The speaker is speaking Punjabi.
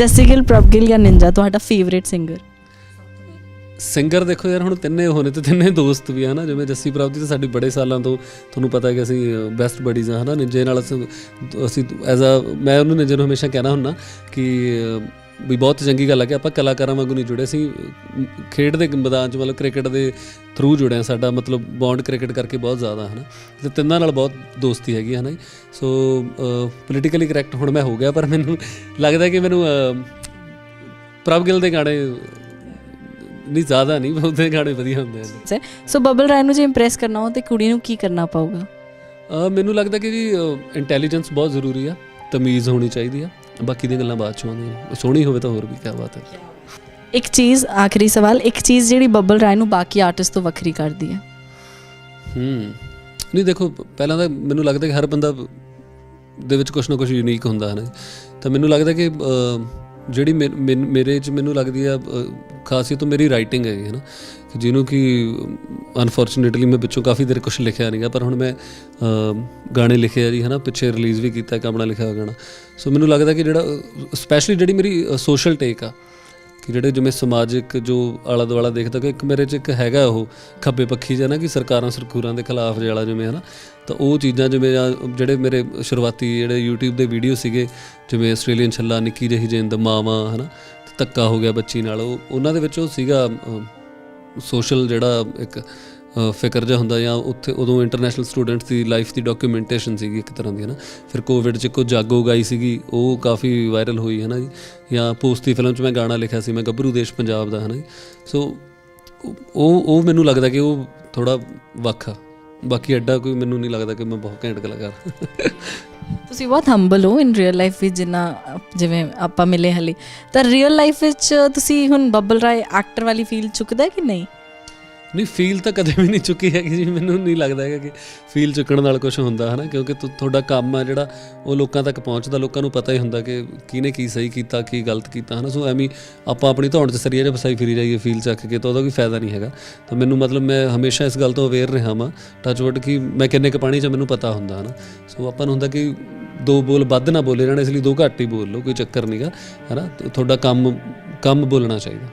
ਜੱਸੀ ਗਿੱਲ, ਪ੍ਰਭ ਗਿੱਲ ਜਾਂ ਨਿੰਜਾ, ਤੁਹਾਡਾ ਫੇਵਰੇਟ ਸਿੰਗਰ ਸਿੰਗਰ ਦੇਖੋ ਯਾਰ, ਹੁਣ ਤਿੰਨੇ ਹੋਣੇ ਤੇ ਤਿੰਨੇ ਦੋਸਤ ਵੀ ਆ ਨਾ ਜਿਵੇਂ ਜੱਸੀ ਪ੍ਰਾਪਤੀ ਤਾਂ ਸਾਡੀ ਬੜੇ ਸਾਲਾਂ ਤੋਂ ਤੁਹਾਨੂੰ ਪਤਾ ਕਿ ਅਸੀਂ ਬੈਸਟ ਬਡੀਜ਼ ਆ, ਹਨਾ? ਨਿੰਜੇ ਨਾਲ ਅਸੀਂ ਐਜ਼ ਅ ਮੈਂ ਉਹਨੂੰ ਨਿੰਜੇ ਨੂੰ ਹਮੇਸ਼ਾ ਕਹਿਣਾ ਹੁੰਨਾ ਕਿ ਵੀ ਬਹੁਤ ਚੰਗੀ ਗੱਲ ਹੈ ਕਿ ਆਪਾਂ ਕਲਾਕਾਰਾਂ ਵਾਂਗੂ ਨਹੀਂ ਜੁੜੇ। ਸੀ ਖੇਡ ਦੇ ਮੈਦਾਨ 'ਚ ਮਤਲਬ ਕ੍ਰਿਕਟ ਦੇ ਥਰੂ ਜੁੜੇ ਆ ਸਾਡਾ ਮਤਲਬ ਬੌਂਡ ਕ੍ਰਿਕਟ ਕਰਕੇ ਬਹੁਤ ਜ਼ਿਆਦਾ ਹਨਾ। ਤੇ ਤਿੰਨਾਂ ਨਾਲ ਬਹੁਤ ਦੋਸਤੀ ਹੈਗੀ ਹੈ ਜੀ। ਸੋ ਪੋਲੀਟੀਕਲੀ ਕਰੈਕਟ ਹੁਣ ਮੈਂ ਹੋ ਗਿਆ ਪਰ ਮੈਨੂੰ ਲੱਗਦਾ ਕਿ ਮੈਨੂੰ ਪ੍ਰਭ ਗਿੱਲ ਦੇ ਗਾਣੇ ਨਹੀਂ ਜ਼ਿਆਦਾ ਨਹੀਂ ਬਹੁਤੇ ਗਾਣੇ ਵਧੀਆ ਹੁੰਦੇ ਨੇ ਸੋ ਬਬਲ ਰਾਏ ਨੂੰ ਜੇ ਇੰਪ੍ਰੈਸ ਕਰਨਾ ਹੋ ਤੇ ਕੁੜੀ ਨੂੰ ਕੀ ਕਰਨਾ ਪਊਗਾ? ਮੈਨੂੰ ਲੱਗਦਾ ਕਿ ਜੀ ਇੰਟੈਲੀਜੈਂਸ ਬਹੁਤ ਜ਼ਰੂਰੀ ਆ। ਤਮੀਜ਼ ਹੋਣੀ ਚਾਹੀਦੀ ਆ। ਬਾਕੀ ਦੀਆਂ ਗੱਲਾਂ ਬਾਅਦ ਚ ਆਉਂਦੀਆਂ ਸੋਹਣੀ ਹੋਵੇ ਤਾਂ ਹੋਰ ਵੀ ਕੀ ਬਾਤ ਹੈ। ਇੱਕ ਚੀਜ਼ ਆਖਰੀ ਸਵਾਲ ਇੱਕ ਚੀਜ਼ ਜਿਹੜੀ ਬਬਲ ਰਾਏ ਨੂੰ ਬਾਕੀ ਆਰਟਿਸਟ ਤੋਂ ਵੱਖਰੀ ਕਰਦੀ ਹੈ। ਹੂੰ। ਨਹੀਂ ਦੇਖੋ ਪਹਿਲਾਂ ਤਾਂ ਮੈਨੂੰ ਲੱਗਦਾ ਕਿ ਹਰ ਬੰਦਾ ਦੇ ਵਿੱਚ ਕੁਝ ਨਾ ਕੁਝ ਯੂਨੀਕ ਹੁੰਦਾ ਹੈ ਨਾ ਤਾਂ ਮੈਨੂੰ ਲੱਗਦਾ ਕਿ ਜਿਹੜੀ ਮੇਰੇ ਚ ਮੈਨੂੰ ਲੱਗਦੀ ਆ ਖਾਸੀਅਤ ਉਹ ਮੇਰੀ ਰਾਈਟਿੰਗ ਹੈਗੀ ਹੈ ਨਾ ਜਿਹਨੂੰ ਕਿ ਅਨਫੋਰਚੂਨੇਟਲੀ ਮੈਂ ਵਿੱਚੋਂ ਕਾਫੀ ਦੇਰ ਕੁਝ ਲਿਖਿਆ ਨਹੀਂਗਾ ਪਰ ਹੁਣ ਮੈਂ ਗਾਣੇ ਲਿਖੇ ਆ ਜੀ ਹੈ ਨਾ ਪਿੱਛੇ ਰਿਲੀਜ਼ ਵੀ ਕੀਤਾ ਇੱਕ ਲਿਖਿਆ ਹੋਇਆ ਗਾਣਾ ਸੋ ਮੈਨੂੰ ਲੱਗਦਾ ਕਿ ਜਿਹੜਾ ਸਪੈਸ਼ਲੀ ਜਿਹੜੀ ਮੇਰੀ ਸੋਸ਼ਲ ਟੇਕ ਆ ਕਿ ਜਿਹੜੇ ਜਿਵੇਂ ਸਮਾਜਿਕ ਜੋ ਆਲਾ ਦੁਆਲਾ ਦੇਖਦਾ ਕਿ ਇੱਕ ਮੇਰੇ 'ਚ ਇੱਕ ਹੈਗਾ ਉਹ ਖੱਬੇ ਪੱਖੀ ਜਿਹਾ ਨਾ ਕਿ ਸਰਕਾਰਾਂ ਸਰਕੂਰਾਂ ਦੇ ਖਿਲਾਫ ਜਿਹੜਾ ਜਿਵੇਂ ਹਨਾ ਤਾਂ ਉਹ ਚੀਜ਼ਾਂ ਜਿਵੇਂ ਆ ਜਿਹੜੇ ਮੇਰੇ ਸ਼ੁਰੂਆਤੀ ਜਿਹੜੇ YouTube ਦੇ ਵੀਡੀਓ ਸੀਗੇ ਜਿਵੇਂ ਆਸਟ੍ਰੇਲੀਅਨ ਛੱਲਾ ਨਿੱਕੀ ਜਿਹੀ ਜਿੰਦ ਮਾਵਾ ਹਨਾ ਤੇ ਧੱਕਾ ਹੋ ਗਿਆ ਬੱਚੀ ਨਾਲ। ਉਹ ਉਹਨਾਂ ਦੇ ਵਿੱਚ ਉਹ ਸੀਗਾ ਸੋਸ਼ਲ ਜਿਹੜਾ ਇੱਕ ਫਿਕਰ ਜਿਹਾ ਹੁੰਦਾ ਜਾਂ ਉੱਥੇ ਉਦੋਂ ਇੰਟਰਨੈਸ਼ਨਲ ਸਟੂਡੈਂਟਸ ਦੀ ਲਾਈਫ ਦੀ ਡਾਕੂਮੈਂਟੇਸ਼ਨ ਸੀਗੀ ਇੱਕ ਤਰ੍ਹਾਂ ਦੀ ਹੈ ਨਾ ਫਿਰ ਕੋਵਿਡ 'ਚ ਕੋ ਜਾਗੋ ਗਾਈ ਸੀਗੀ, ਉਹ ਕਾਫੀ ਵਾਇਰਲ ਹੋਈ ਹੈ ਨਾ ਜੀ ਜਾਂ ਪੋਸਤੀ ਫਿਲਮ 'ਚ ਮੈਂ ਗਾਣਾ ਲਿਖਿਆ ਸੀ, ਮੈਂ ਗੱਭਰੂ ਦੇਸ਼ ਪੰਜਾਬ ਦਾ ਹੈ ਨਾ ਜੀ। ਸੋ ਉਹ ਉਹ ਮੈਨੂੰ ਲੱਗਦਾ ਕਿ ਉਹ ਥੋੜਾ ਵੱਖ ਆ। ਬਾਕੀ ਐਡਾ ਕੋਈ ਮੈਨੂੰ ਨਹੀਂ ਲੱਗਦਾ ਕਿ ਮੈਂ ਬਹੁਤ ਘੈਂਟ ਕਲਾਕਾਰ ਤੁਸੀਂ ਬਹੁਤ ਹੰਬਲ ਹੋ ਇਨ ਰੀਅਲ ਲਾਈਫ ਵਿੱਚ ਜਿੰਨਾ, ਜਿਵੇਂ ਆਪਾਂ ਮਿਲੇ ਹਲੇ। ਤਾਂ ਰੀਅਲ ਲਾਈਫ ਵਿੱਚ ਤੁਸੀਂ ਹੁਣ ਬੱਬਲ ਰਾਏ ਐਕਟਰ ਵਾਲੀ ਫੀਲ ਚੁੱਕਦਾ ਕਿ ਨਹੀਂ? ਨਹੀਂ ਫੀਲ ਤਾਂ ਕਦੇ ਵੀ ਨਹੀਂ ਚੁੱਕੀ ਹੈਗੀ ਜੀ, ਮੈਨੂੰ ਨਹੀਂ ਲੱਗਦਾ ਹੈਗਾ ਕਿ ਫੀਲ ਚੁੱਕਣ ਨਾਲ ਕੁਝ ਹੁੰਦਾ ਹੈ ਨਾ ਕਿਉਂਕਿ ਤੁ- ਤੁਹਾਡਾ ਕੰਮ ਆ ਜਿਹੜਾ, ਉਹ ਲੋਕਾਂ ਤੱਕ ਪਹੁੰਚਦਾ, ਲੋਕਾਂ ਨੂੰ ਪਤਾ ਹੀ ਹੁੰਦਾ ਕਿ ਕਿਹਨੇ ਕੀ ਸਹੀ ਕੀਤਾ, ਕੀ ਗਲਤ ਕੀਤਾ ਹੈ ਨਾ ਸੋ ਐਵੇਂ ਆਪਾਂ ਆਪਣੀ ਧੌਣ 'ਚ ਸਰੀਆ ਜਿਹਾ ਫਸਾਈ ਫਿਰੀ ਜਾਈਏ ਫੀਲ ਚੱਕ ਕੇ, ਤਾਂ ਉਹਦਾ ਕੋਈ ਫਾਇਦਾ ਨਹੀਂ ਹੈਗਾ। ਤਾਂ ਮੈਨੂੰ ਮਤਲਬ ਮੈਂ ਹਮੇਸ਼ਾ ਇਸ ਗੱਲ ਤੋਂ ਅਵੇਅਰ ਰਿਹਾ ਹਾਂ ਟੱਚਵੁੱਡ ਕਿ ਮੈਂ ਕਿੰਨੇ ਕ ਪਾਣੀ 'ਚ ਮੈਨੂੰ ਪਤਾ ਹੁੰਦਾ ਹੈ ਨਾ ਸੋ ਆਪਾਂ ਨੂੰ ਹੁੰਦਾ ਕਿ ਦੋ ਬੋਲ ਵੱਧ ਨਾ ਬੋਲੇ ਰਹਿਣਾ ਇਸ ਲਈ ਦੋ ਘੱਟ ਹੀ ਬੋਲ ਲਓ, ਕੋਈ ਚੱਕਰ ਨਹੀਂਗਾ ਹੈ ਨਾ ਤੁਹਾਡਾ ਕੰਮ ਕੰਮ ਬੋਲਣਾ ਚਾਹੀਦਾ।